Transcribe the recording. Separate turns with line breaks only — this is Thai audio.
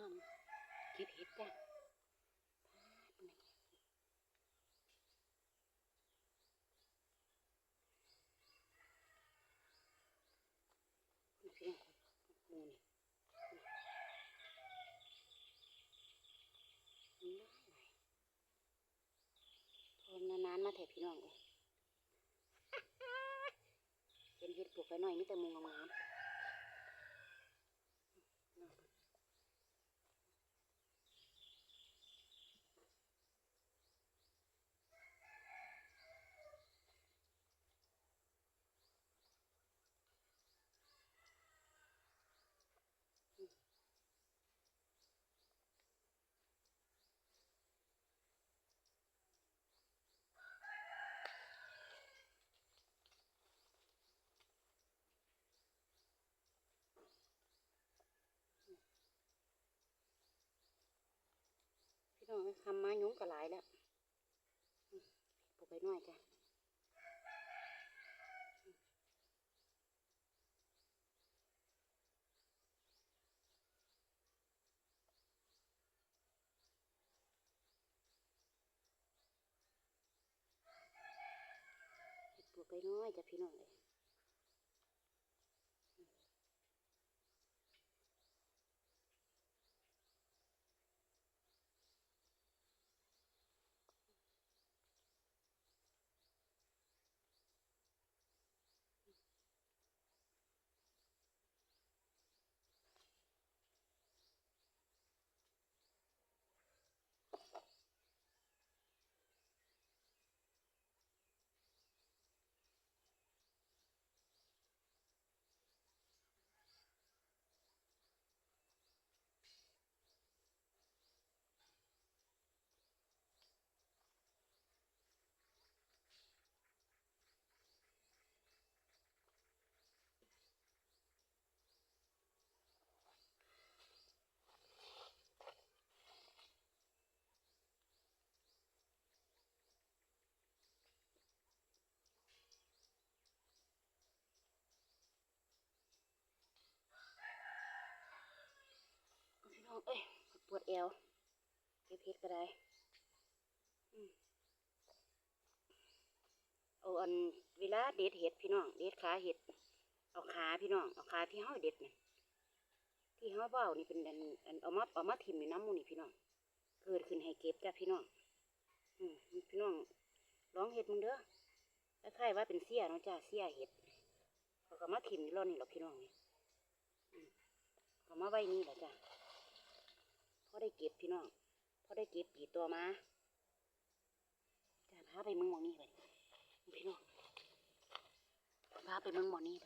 น้องเก็บเห็ดจ้ะพี่น้องมูนี่พอนานๆมาแถพี่น้องเลยเป็นเห็ดปลูกไปหน่อยมีแต่มุงงามๆ องทำมายุ้งก็หลายแล้วปลูกไปหน่อยจ้ะปลูกไปน้อยจ้ะพี่น้องเลย เอ้ยปวดเอวเก็บเห็ดก็ได้เอาอันเวลาเด็ดเห็ดพี่น้องเด็ดขาเห็ดเอาขาพี่น้องเอาขาที่เฮาเด็ดนี่ที่เฮาเบ้านี่เป็นอันอันเอามาเอามาทิ่มในน้ำมูนี่พี่น้องเกิดขึ้นให้เก็บจ้ะพี่น้องอืมพี่น้องลองเห็ดมึงเด้อคล้ายๆว่าเป็นเสี้ยเนาะจ้ะเสี้ยเห็ดเขาก็มาทิ่มนี่ร่อนนี่หรอพี่น้องนี่อืมเอามาไว้นี่แหละจ้ะ พี่น้องพอได้เก็บปีตัวมาจะพาไปเมึงมองนี่ไปพี่น้องพาไปเมึงมองนี่ไป